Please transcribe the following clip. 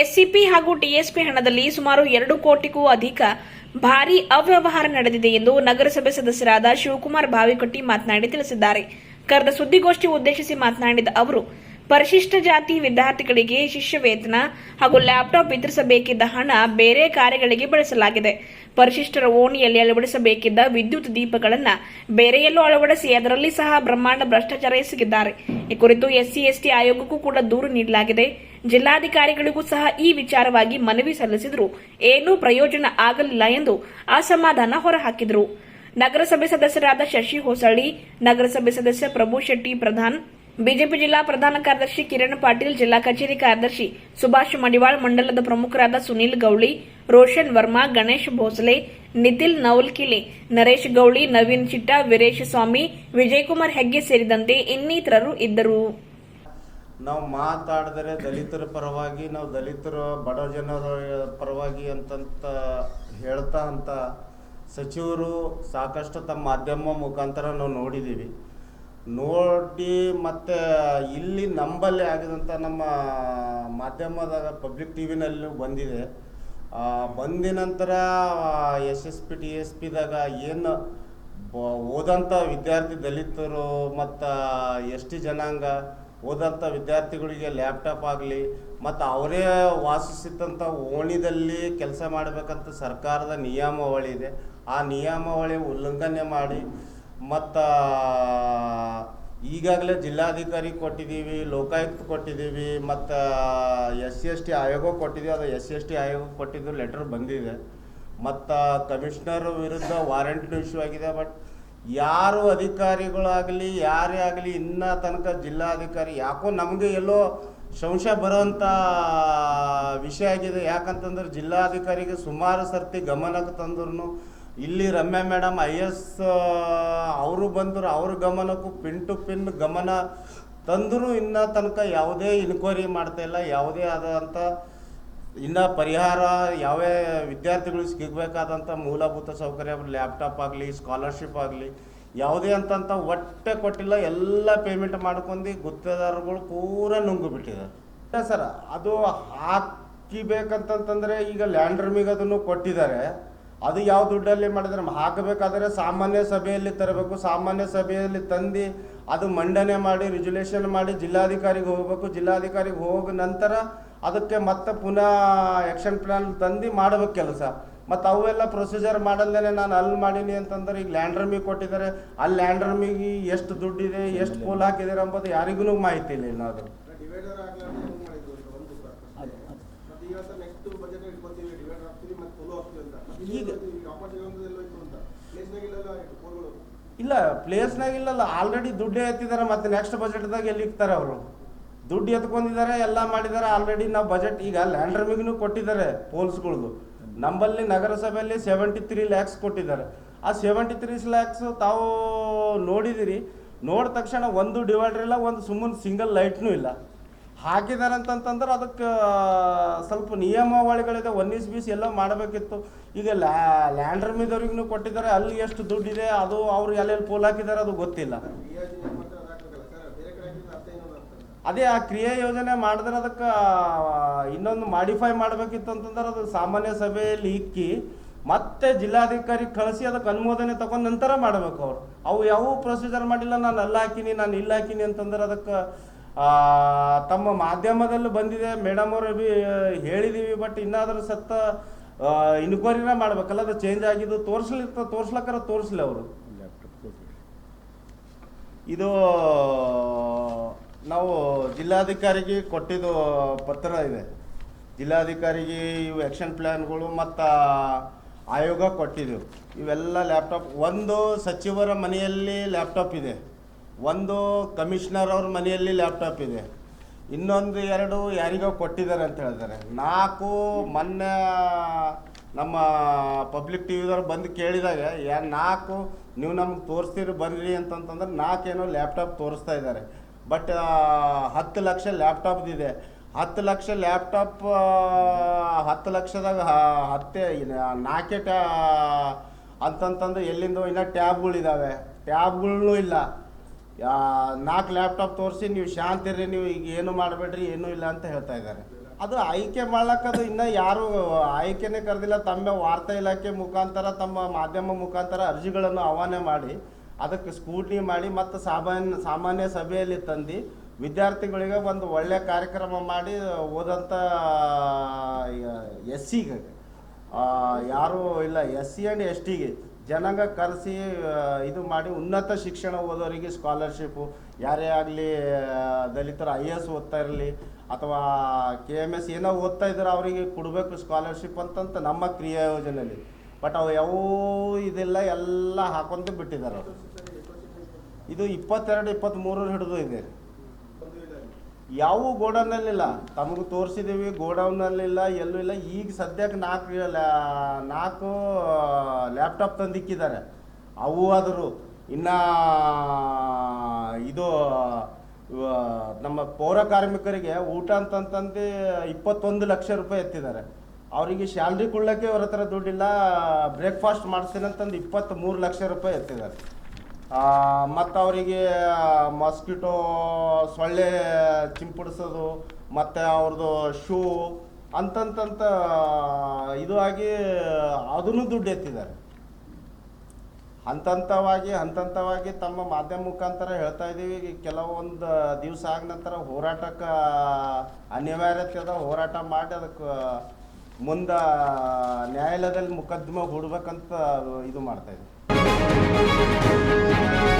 SCP ಹಾಗೂ TSP ಹಣದಲ್ಲಿ ಸುಮಾರು ಎರಡು ಕೋಟಿಗೂ ಅಧಿಕ ಭಾರಿ ಅವ್ಯವಹಾರ ನಡೆದಿದೆ ಎಂದು ನಗರಸಭೆ ಸದಸ್ಯರಾದ ಶಿವಕುಮಾರ್ ಬಾವಿಕಟ್ಟಿ ಮಾತನಾಡಿ ತಿಳಿಸಿದ್ದಾರೆ. ಕರೆದ ಸುದ್ದಿಗೋಷ್ಠಿ ಉದ್ದೇಶಿಸಿ ಮಾತನಾಡಿದ ಅವರು, ಪರಿಶಿಷ್ಟ ಜಾತಿ ವಿದ್ಯಾರ್ಥಿಗಳಿಗೆ ಶಿಷ್ಯ ವೇತನ ಹಾಗೂ ಲ್ಯಾಪ್ಟಾಪ್ ವಿತರಿಸಬೇಕಿದ್ದ ಹಣ ಬೇರೆ ಕಾರ್ಯಗಳಿಗೆ ಬಳಸಲಾಗಿದೆ. ಪರಿಶಿಷ್ಟರ ಓಣಿಯಲ್ಲಿ ಅಳವಡಿಸಬೇಕಿದ್ದ ವಿದ್ಯುತ್ ದೀಪಗಳನ್ನು ಬೇರೆಯಲ್ಲೂ ಅಳವಡಿಸಿ ಅದರಲ್ಲಿ ಸಹ ಬ್ರಹ್ಮಾಂಡ ಭ್ರಷ್ಟಾಚಾರ ಎಸಗಿದ್ದಾರೆ. ಈ ಕುರಿತು ಎಸ್ಸಿ, ಎಸ್ಟಿ ಆಯೋಗಕ್ಕೂ ಕೂಡ ದೂರು ನೀಡಲಾಗಿದೆ. ಜಿಲ್ಲಾಧಿಕಾರಿಗಳಿಗೂ ಸಹ ಈ ವಿಚಾರವಾಗಿ ಮನವಿ ಸಲ್ಲಿಸಿದರೂ. ಏನೂ ಪ್ರಯೋಜನ ಆಗಲಿಲ್ಲ ಎಂದು ಅಸಮಾಧಾನ ಹೊರಹಾಕಿದರು. ನಗರಸಭೆ ಸದಸ್ಯರಾದ ಶಶಿ ಹೊಸಳ್ಳಿ, ನಗರಸಭೆ ಸದಸ್ಯ ಪ್ರಭು ಶೆಟ್ಟಿ ಪ್ರಧಾನ್, ಬಿಜೆಪಿ ಜಿಲ್ಲಾ ಪ್ರಧಾನ ಕಾರ್ಯದರ್ಶಿ ಕಿರಣ್ ಪಾಟೀಲ್, ಜಿಲ್ಲಾ ಕಚೇರಿ ಕಾರ್ಯದರ್ಶಿ ಸುಭಾಷ್ ಮಡಿವಾಳ್, ಮಂಡಲದ ಪ್ರಮುಖರಾದ ಸುನೀಲ್ ಗೌಳಿ, ರೋಷನ್ ವರ್ಮಾ, ಗಣೇಶ್ ಭೋಸಲೆ ನಿತಿಲ್ ನೌಲ್ಕಿಲೆ ನರೇಶ್ ಗೌಳಿ, ನವೀನ್ ಚಿಟ್ಟ, ವೀರೇಶ್ ಸ್ವಾಮಿ ವಿಜಯಕುಮಾರ್ ಹೆಗ್ಗೆ ಸೇರಿದಂತೆ ಇನ್ನಿತರರು ಇದ್ದರು. ನಾವು ಮಾತಾಡಿದರೆ ದಲಿತರ ಪರವಾಗಿ, ನಾವು ದಲಿತರ ಬಡ ಜನರ ಪರವಾಗಿ ಅಂತಂತ ಹೇಳ್ತಾ ಅಂತ ಸಚಿವರು ಸಾಕಷ್ಟು ತಮ್ಮ ಮಾಧ್ಯಮ ಮುಖಾಂತರ ನಾವು ನೋಡಿದ್ದೀವಿ. ನೋಡಿ ಮತ್ತು ಇಲ್ಲಿ ನಂಬಲ್ಲಿ ಆಗಿದಂಥ ನಮ್ಮ ಮಾಧ್ಯಮದಾಗ ಪಬ್ಲಿಕ್ ಟಿ ವಿನಲ್ಲೂ ಬಂದಿದೆ ಬಂದ ನಂತರ S S P, T S ಪಿದಾಗ ಏನು ಓದಂಥ ವಿದ್ಯಾರ್ಥಿ ದಲಿತರು ಮತ್ತು ಎಸ್ ಟಿ ಜನಾಂಗ ಓದಂಥ ವಿದ್ಯಾರ್ಥಿಗಳಿಗೆ ಲ್ಯಾಪ್ಟಾಪ್ ಆಗಲಿ, ಮತ್ತು ಅವರೇ ವಾಸಿಸಿದಂಥ ಓಣಿದಲ್ಲಿ ಕೆಲಸ ಮಾಡಬೇಕಂತ ಸರ್ಕಾರದ ನಿಯಮಾವಳಿ ಇದೆ. ಆ ನಿಯಮಾವಳಿ ಉಲ್ಲಂಘನೆ ಮಾಡಿ, ಮತ್ತು ಈಗಾಗಲೇ ಜಿಲ್ಲಾಧಿಕಾರಿ ಕೊಟ್ಟಿದ್ದೀವಿ, ಲೋಕಾಯುಕ್ತ ಕೊಟ್ಟಿದ್ದೀವಿ, ಮತ್ತು ಎಸ್ ಸಿ ಎಸ್ ಟಿ ಆಯೋಗ ಕೊಟ್ಟಿದ್ದೀವಿ ಅದು ಎಸ್ ಸಿ ಎಸ್ ಟಿ ಆಯೋಗ ಕೊಟ್ಟಿದ್ದು ಲೆಟರ್ ಬಂದಿದೆ. ಮತ್ತು ಕಮಿಷನರ್ ವಿರುದ್ಧ ವಾರೆಂಟ್ ಇಶ್ಯೂ ಆಗಿದೆ, ಬಟ್ ಯಾರು ಅಧಿಕಾರಿಗಳಾಗಲಿ, ಯಾರೇ ಆಗಲಿ, ಇನ್ನ ತನಕ ಜಿಲ್ಲಾಧಿಕಾರಿ, ಯಾಕೋ ನಮಗೆ ಎಲ್ಲೋ ಸಂಶಯ ಬರೋಂಥ ವಿಷಯ ಆಗಿದೆ. ಯಾಕಂತಂದ್ರೆ ಜಿಲ್ಲಾಧಿಕಾರಿಗೆ ಸುಮಾರು ಸರ್ತಿ ಗಮನಕ್ಕೆ ತಂದ್ರು ಇಲ್ಲಿ ರಮ್ಯಾ ಮೇಡಮ್ ಐ ಎಸ್, ಅವರು ಬಂದರು, ಅವ್ರ ಗಮನಕ್ಕೂ ಪಿನ್ ಟು ಪಿನ್ ಗಮನ ತಂದರೂ. ಇನ್ನ ತನಕ ಯಾವುದೇ ಇನ್ಕ್ವೈರಿ ಮಾಡ್ತಾ ಇಲ್ಲ. ಯಾವುದೇ ಆದಂಥ ಇನ್ನು ಪರಿಹಾರ ಯಾವ ವಿದ್ಯಾರ್ಥಿಗಳು ಸಿಗಬೇಕಾದಂಥ ಮೂಲಭೂತ ಸೌಕರ್ಯ ಲ್ಯಾಪ್ಟಾಪ್ ಆಗಲಿ ಸ್ಕಾಲರ್ಶಿಪ್ ಆಗಲಿ, ಯಾವುದೇ ಅಂತಂತ ಒಟ್ಟೆ ಕೊಟ್ಟಿಲ್ಲ, ಎಲ್ಲ ಪೇಮೆಂಟ್ ಮಾಡ್ಕೊಂಡು ಗುತ್ತೇದಾರಗಳು ಪೂರ ನುಂಗು ಬಿಟ್ಟಿದ್ದಾರೆ. ಸರ್, ಅದು ಹಾಕಿಬೇಕಂತಂತಂದರೆ ಈಗ ಲ್ಯಾಂಡ್ ರಮಿಗೆ ಅದನ್ನು ಕೊಟ್ಟಿದ್ದಾರೆ. ಅದು ಯಾವ ದುಡ್ಡಲ್ಲಿ ಮಾಡಿದ್ರೆ ಹಾಕಬೇಕಾದ್ರೆ ಸಾಮಾನ್ಯ ಸಭೆಯಲ್ಲಿ ತರಬೇಕು, ಸಾಮಾನ್ಯ ಸಭೆಯಲ್ಲಿ ತಂದು ಅದು ಮಂಡನೆ ಮಾಡಿ ರಿಜುಲೇಷನ್ ಮಾಡಿ ಜಿಲ್ಲಾಧಿಕಾರಿಗೆ ಹೋಗಬೇಕು, ಜಿಲ್ಲಾಧಿಕಾರಿಗೆ ಹೋಗಿ ನಂತರ ಅದಕ್ಕೆ ಮತ್ತೆ ಪುನಃ ಆ್ಯಕ್ಷನ್ ಪ್ಲಾನ್ ತಂದು ಮಾಡಬೇಕು ಕೆಲಸ ಮತ್ತು ಅವೆಲ್ಲ ಪ್ರೊಸೀಜರ್ ಮಾಡಲ್ದೇನೆ ನಾನು ಅಲ್ಲಿ ಮಾಡೀನಿ ಅಂತಂದ್ರೆ ಈಗ ಲ್ಯಾಂಡ್ ರಮಿಗೆ ಕೊಟ್ಟಿದ್ದಾರೆ. ಅಲ್ಲಿ ಲ್ಯಾಂಡರ್ಮಿಗೆ ಎಷ್ಟು ದುಡ್ಡಿದೆ, ಎಷ್ಟು ಪೋಲ್ ಹಾಕಿದ್ದಾರೆ ಅಂಬೋದು ಯಾರಿಗೂ ಮಾಹಿತಿ ಇಲ್ಲ ಏನಾದರೂ ಈಗ- ಇಲ್ಲ ಪ್ಲೇಸ್ನಾಗ ಇಲ್ಲಲ್ಲ ಆಲ್ರೆಡಿ ದುಡ್ಡೇ ಎತ್ತಿದ್ದಾರೆ, ಮತ್ತೆ ನೆಕ್ಸ್ಟ್ ಬಜೆಟ್ದಾಗ ಎಲ್ಲಿ ಇಕ್ತಾರೆ ಅವರು? ದುಡ್ಡು ಎತ್ಕೊಂಡಿದ್ದಾರೆ ಎಲ್ಲ ಮಾಡಿದ್ದಾರೆ. ಆಲ್ರೆಡಿ ನಾವು ಬಜೆಟ್ ಈಗ ಲ್ಯಾಂಡ್ ಕೊಟ್ಟಿದ್ದಾರೆ ಪೋಲ್ಸ್ಗಳ್ದು. ನಂಬಲ್ಲಿ ನಗರಸಭೆಯಲ್ಲಿ ಸೆವೆಂಟಿ ತ್ರೀ ಲ್ಯಾಕ್ಸ್ ಕೊಟ್ಟಿದ್ದಾರೆ. ಆ ಸೆವೆಂಟಿ ತ್ರೀ ಲ್ಯಾಕ್ಸ್ ತಾವು ನೋಡಿದಿರಿ. ನೋಡಿದ ತಕ್ಷಣ ಒಂದು ಡಿವೈಡರ್ ಇಲ್ಲ, ಒಂದು ಸುಮ್ಮನೆ ಸಿಂಗಲ್ ಲೈಟ್ನೂ ಇಲ್ಲ. ಹಾಕಿದ್ದಾರೆ ಅಂತಂತಂದ್ರೆ ಅದಕ್ಕೆ ಸ್ವಲ್ಪ ನಿಯಮಾವಳಿಗಳಿದೆ. ಒನ್ ಇಸ್ ಬೀಸ್ ಎಲ್ಲ ಮಾಡಬೇಕಿತ್ತು. ಈಗ ಲ್ಯಾ ರಮಿದವ್ರಿಗೂ ಕೊಟ್ಟಿದ್ದಾರೆ. ಅಲ್ಲಿ ಎಷ್ಟು ದುಡ್ಡಿದೆ, ಅದು ಅವ್ರು ಎಲ್ಲೆಲ್ಲಿ ಪೋಲ್ ಹಾಕಿದ್ದಾರೆ ಅದು ಗೊತ್ತಿಲ್ಲ ಯೋಜನೆ ಮಾತ್ರ ಅದು ಹಾಕ್ಬೇಕಲ್ಲ ಸರ್ ಬೇರೆ ಕಡೆ ಹಾಕಿದ್ರೆ ಅರ್ಥ ಏನೋ ಅಂತ ಅದೇ ಆ ಕ್ರಿಯಾ ಯೋಜನೆ ಮಾಡಿದ್ರೆ ಅದಕ್ಕೆ ಇನ್ನೊಂದು ಮಾಡಿಫೈ ಮಾಡಬೇಕಿತ್ತು ಅಂತಂದ್ರೆ ಅದು ಸಾಮಾನ್ಯ ಸಭೆಯಲ್ಲಿ ಇಕ್ಕಿ ಮತ್ತೆ ಜಿಲ್ಲಾಧಿಕಾರಿ ಕಳಿಸಿ ಅದಕ್ಕೆ ಅನುಮೋದನೆ ತಗೊಂಡ ನಂತರ ಮಾಡಬೇಕು ಅವ್ರು. ಅವು ಯಾವ ಪ್ರೊಸೀಜರ್ ಮಾಡಿಲ್ಲ ನಾನು ಅಲ್ಲಿ ಹಾಕಿನಿ ನಾನು ಇಲ್ಲಿ ಹಾಕಿನಿ ಅಂತಂದ್ರೆ ಅದಕ್ಕೆ ತಮ್ಮ ಮಾಧ್ಯಮದಲ್ಲೂ ಬಂದಿದೆ. ಮೇಡಮ್ ಅವರು ಬಿ ಹೇಳಿದೀವಿ ಬಟ್ ಇನ್ನಾದರೂ ಸತ್ತ ಇನ್ಕ್ವೈರಿನ ಮಾಡ್ಬೇಕಲ್ಲ ಅದು ಚೇಂಜ್ ಆಗಿದ್ದು ತೋರಿಸ್ಲಿ ತೋರ್ಸ್ಲಕ್ಕಾರ ತೋರಿಸ್ಲಿ ಅವರು. ಇದು ಜಿಲ್ಲಾಧಿಕಾರಿಗೆ ಕೊಟ್ಟಿದ್ದು ಪತ್ರ ಇದೆ. ಜಿಲ್ಲಾಧಿಕಾರಿಗೆ ಇವು ಆ್ಯಕ್ಷನ್ ಪ್ಲ್ಯಾನ್ಗಳು ಮತ್ತು ಆಯೋಗ ಕೊಟ್ಟಿದ್ದೆವು ಇವೆಲ್ಲ ಲ್ಯಾಪ್ಟಾಪ್ ಒಂದು ಸಚಿವರ ಮನೆಯಲ್ಲಿ ಲ್ಯಾಪ್ಟಾಪ್ ಇದೆ. ಒಂದು ಕಮಿಷನರ್ ಅವ್ರ ಮನೆಯಲ್ಲಿ ಲ್ಯಾಪ್ಟಾಪ್ ಇದೆ. ಇನ್ನೊಂದು ಎರಡು ಯಾರಿಗೋ ಕೊಟ್ಟಿದ್ದಾರೆ ಅಂತ ಹೇಳಿದ್ದಾರೆ ನಾಲ್ಕು ಮೊನ್ನೆ ನಮ್ಮ ಪಬ್ಲಿಕ್ ಟಿ ವಿದವ್ರು ಬಂದು ಕೇಳಿದಾಗ ಯಾ ನಾಲ್ಕು ನೀವು ನಮ್ಗೆ ತೋರಿಸ್ತೀರಿ ಬರ್ರಿ ಅಂತಂತಂದ್ರೆ ನಾಲ್ಕೇನೋ ಲ್ಯಾಪ್ಟಾಪ್ ತೋರಿಸ್ತಾ ಇದ್ದಾರೆ. ಬಟ್ ಹತ್ತು ಲಕ್ಷ ಲ್ಯಾಪ್ಟಾಪ್ದಿದೆ ಹತ್ತು ಲಕ್ಷ ಲ್ಯಾಪ್ಟಾಪ್ ಹತ್ತು ಲಕ್ಷದಾಗ ಹತ್ತೆ ನಾಲ್ಕೇ ಟ್ಯಾ ಅಂತಂತಂದ್ರೆ ಎಲ್ಲಿಂದ ಇನ್ನೂ ಟ್ಯಾಬ್ಗಳಿದ್ದಾವೆ ಟ್ಯಾಬ್ಗಳು ಇಲ್ಲ. ನಾಲ್ಕು ಲ್ಯಾಪ್ಟಾಪ್ ತೋರಿಸಿ ನೀವು ಶಾಂತಿರಿ ನೀವು ಈಗ ಏನು ಮಾಡಬೇಡ್ರಿ, ಏನೂ ಇಲ್ಲ ಅಂತ ಹೇಳ್ತಾ ಇದ್ದಾರೆ. ಅದು ಆಯ್ಕೆ ಮಾಡ್ಲಕ್ಕದು ಇನ್ನೂ ಯಾರು ಆಯ್ಕೆನೇ ಕರೆದಿಲ್ಲ. ತಮ್ಮ ವಾರ್ತಾ ಇಲಾಖೆ ಮುಖಾಂತರ, ತಮ್ಮ ಮಾಧ್ಯಮ ಮುಖಾಂತರ ಅರ್ಜಿಗಳನ್ನು ಆಹ್ವಾನ ಮಾಡಿ ಅದಕ್ಕೆ ಸ್ಕೂಟಿ ಮಾಡಿ ಮತ್ತು ಸಾಮಾನ್ಯ ಸಾಮಾನ್ಯ ಸಭೆಯಲ್ಲಿ ತಂದು ವಿದ್ಯಾರ್ಥಿಗಳಿಗೆ ಒಂದು ಒಳ್ಳೆಯ ಕಾರ್ಯಕ್ರಮ ಮಾಡಿ ಓದಂಥ ಎಸ್ ಸಿಗೆ ಯಾರೂ ಇಲ್ಲ ಎಸ್ ಸಿ ಆ್ಯಂಡ್ ಎಸ್ ಟಿಗೆ ಜನಾಂಗ ಕರೆಸಿ ಇದು ಮಾಡಿ ಉನ್ನತ ಶಿಕ್ಷಣ ಓದೋರಿಗೆ ಸ್ಕಾಲರ್ಶಿಪ್ಪು ಯಾರೇ ಆಗಲಿ ದಲಿತರು ಐ ಎ ಎಸ್ ಓದ್ತಾ ಇರಲಿ ಅಥವಾ ಕೆ ಎಂ ಎಸ್ ಏನೋ ಓದ್ತಾ ಇದ್ದಾರೆ ಅವರಿಗೆ ಕೊಡಬೇಕು ಸ್ಕಾಲರ್ಶಿಪ್ ಅಂತಂತ ನಮ್ಮ ಕ್ರಿಯಾ ಯೋಜನೆಯಲ್ಲಿ. ಬಟ್ ಅವು ಯಾವೂ ಇದೆಲ್ಲ, ಎಲ್ಲ ಹಾಕೊಂತ ಬಿಟ್ಟಿದ್ದಾರೆ ಅವರು. ಇದು ಇಪ್ಪತ್ತೆರಡು, ಇಪ್ಪತ್ತ್ಮೂರರ ಹಿಡಿದು ಇದೆ. ಯಾವ ಗೋಡೌನಲ್ಲಿಲ್ಲ. ತಮಗೆ ತೋರಿಸಿದ್ದೀವಿ ಗೋಡೌನಲ್ಲಿಲ್ಲ, ಎಲ್ಲೂ ಇಲ್ಲ. ಈಗ ಸದ್ಯಕ್ಕೆ ನಾಲ್ಕು ನಾಲ್ಕು ಲ್ಯಾಪ್ಟಾಪ್ ತಂದಿಕ್ಕಿದ್ದಾರೆ. ಅವು ಆದರೂ ಇನ್ನು, ಇದು ನಮ್ಮ ಪೌರ ಕಾರ್ಮಿಕರಿಗೆ ಊಟ ಅಂತಂತಂದು ಇಪ್ಪತ್ತೊಂದು ಲಕ್ಷ ರೂಪಾಯಿ ಎತ್ತಿದ್ದಾರೆ. ಅವರಿಗೆ ಶ್ಯಾಲ್ರಿ ಕೊಡ್ಲಿಕ್ಕೆ ಅವ್ರ ಹತ್ರ ದುಡ್ಡಿಲ್ಲ. ಬ್ರೇಕ್ಫಾಸ್ಟ್ ಮಾಡಿಸ್ತೀನಿ ಅಂತಂದು ಇಪ್ಪತ್ತ್ಮೂರು ಲಕ್ಷ ರೂಪಾಯಿ ಎತ್ತಿದ್ದಾರೆ. ಮತ್ತು ಅವರಿಗೆ ಮಸ್ಕಿಟೋ ಸೊಳ್ಳೆ ಚಿಂಪಡಿಸೋದು, ಮತ್ತು ಅವ್ರದ್ದು ಶೂ, ಅಂತಂತಂತ ಇದು ಆಗಿ ಅದನ್ನು ದುಡ್ಡು ಎತ್ತಿದ್ದಾರೆ. ಹಂತ ಹಂತವಾಗಿ ಹಂತ ಹಂತವಾಗಿ ತಮ್ಮ ಮಾಧ್ಯಮ ಮುಖಾಂತರ ಹೇಳ್ತಾ ಇದ್ದೀವಿ. ಕೆಲವೊಂದು ದಿವಸ ಆದ ನಂತರ ಹೋರಾಟಕ್ಕೆ ಅನಿವಾರ್ಯತೆ ಅದ ಹೋರಾಟ ಮಾಡಿ ಅದಕ್ಕೆ ಮುಂದೆ ನ್ಯಾಯಾಲಯದಲ್ಲಿ ಮುಕದ್ದಮೆ ಹೂಡ್ಬೇಕಂತ ಇದು ಮಾಡ್ತಾ ಇದ್ದೀವಿ